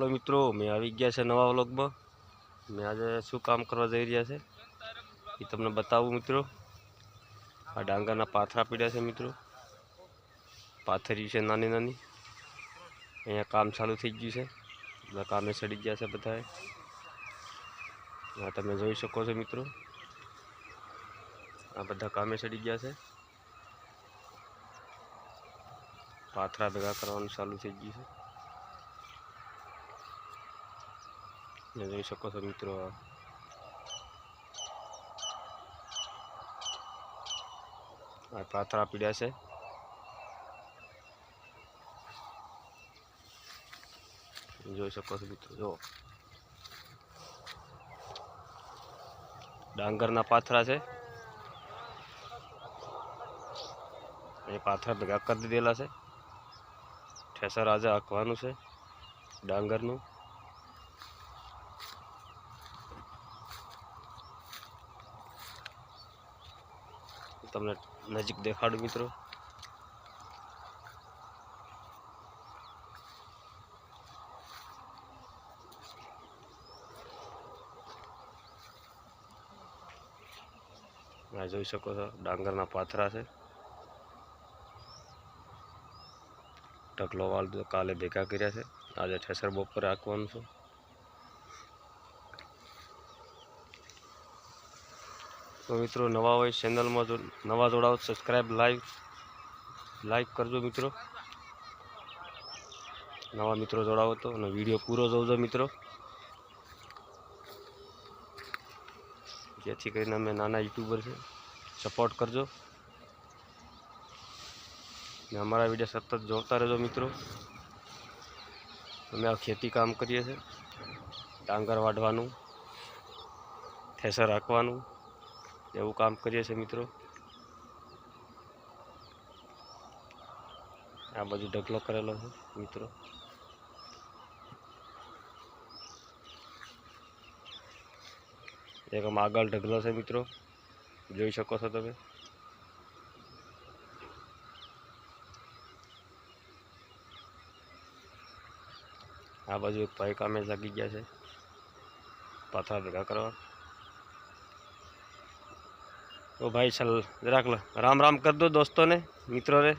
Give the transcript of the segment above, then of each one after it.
હાલો મિત્રો, મેં આવી ગયા છે નવા વ્લોગમાં. મેં આજે શું કામ કરવા જઈ રહ્યા છે એ તમને બતાવું મિત્રો. આ ડાંગરના પાથરા પીડ્યા છે મિત્રો. પાથરી છે નાની નાની. અહીંયા કામ ચાલુ થઈ ગયું છે. બધા કામે સડી ગયા છે બધાએ. આ તમે જોઈ શકો છો મિત્રો. આ બધા કામે સડી ગયા છે. પાથરા ભેગા કરવાનું ચાલુ થઈ ગયું છે. જોઈ શકો છો મિત્રો આ પાથરા પીડ્યા છે જોઈ શકો છો મિત્રો જો ડાંગરના પાથરા છે એ પાથરા ભેગા કરી દીધેલા છે ઠેસર આજે હાંકવાનું છે ડાંગરનું તમને નજીક દેખાડું, મિત્રો. આ જોઈ શકો છો, ડાંગરના પાથરા છે. ઢગલો વાળ કાલે ભેગા કર્યા છે. આજે ઠેસર બપોરે રાખવાનું છે. તો મિત્રો, નવા હોય ચેનલમાં જો નવા જોડાઓ સબસ્ક્રાઈબ લાઈક લાઈક કરજો મિત્રો. નવા મિત્રો જોડાવો તો, અને વીડિયો પૂરો જોજો મિત્રો. જેથી કરીને અમે નાના યુટ્યુબર છે સપોર્ટ કરજો. ને અમારા વીડિયો સતત જોતા રહેજો મિત્રો. અમે આ ખેતી કામ કરીએ છીએ. ડાંગર વાઢવાનું, થેસર હાંકવાનું. એવું કામ કરીએ છીએ મિત્રો. આ બાજુ ઢગલો કરેલો છે, મિત્રો. એક આમ આગળ ઢગલો છે, મિત્રો. જોઈ શકો છો તમે. આ બાજુ એક ભાઈ કામે લાગી ગયા છે. પાથરા ભેગા કરવા. તો ભાઈ ચાલ જરાક લ- રામ રામ કર દો દોસ્તોને મિત્રોને.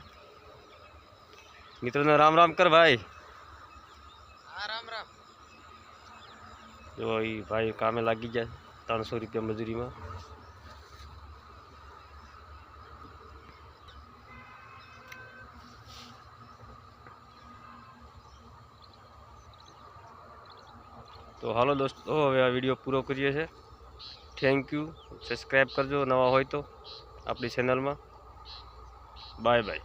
મિત્રોને રામ રામ કર ભાઈ. જો એ ભાઈ કામે લાગી ગયા ત્રણસો રૂપિયા મજૂરીમાં. તો હાલો દોસ્તો હવે આ વીડિયો પૂરો કરીએ છીએ થેન્ક યુ. સબસ્ક્રાઈબ કરજો નવા હોય તો આપણી ચેનલમાં બાય બાય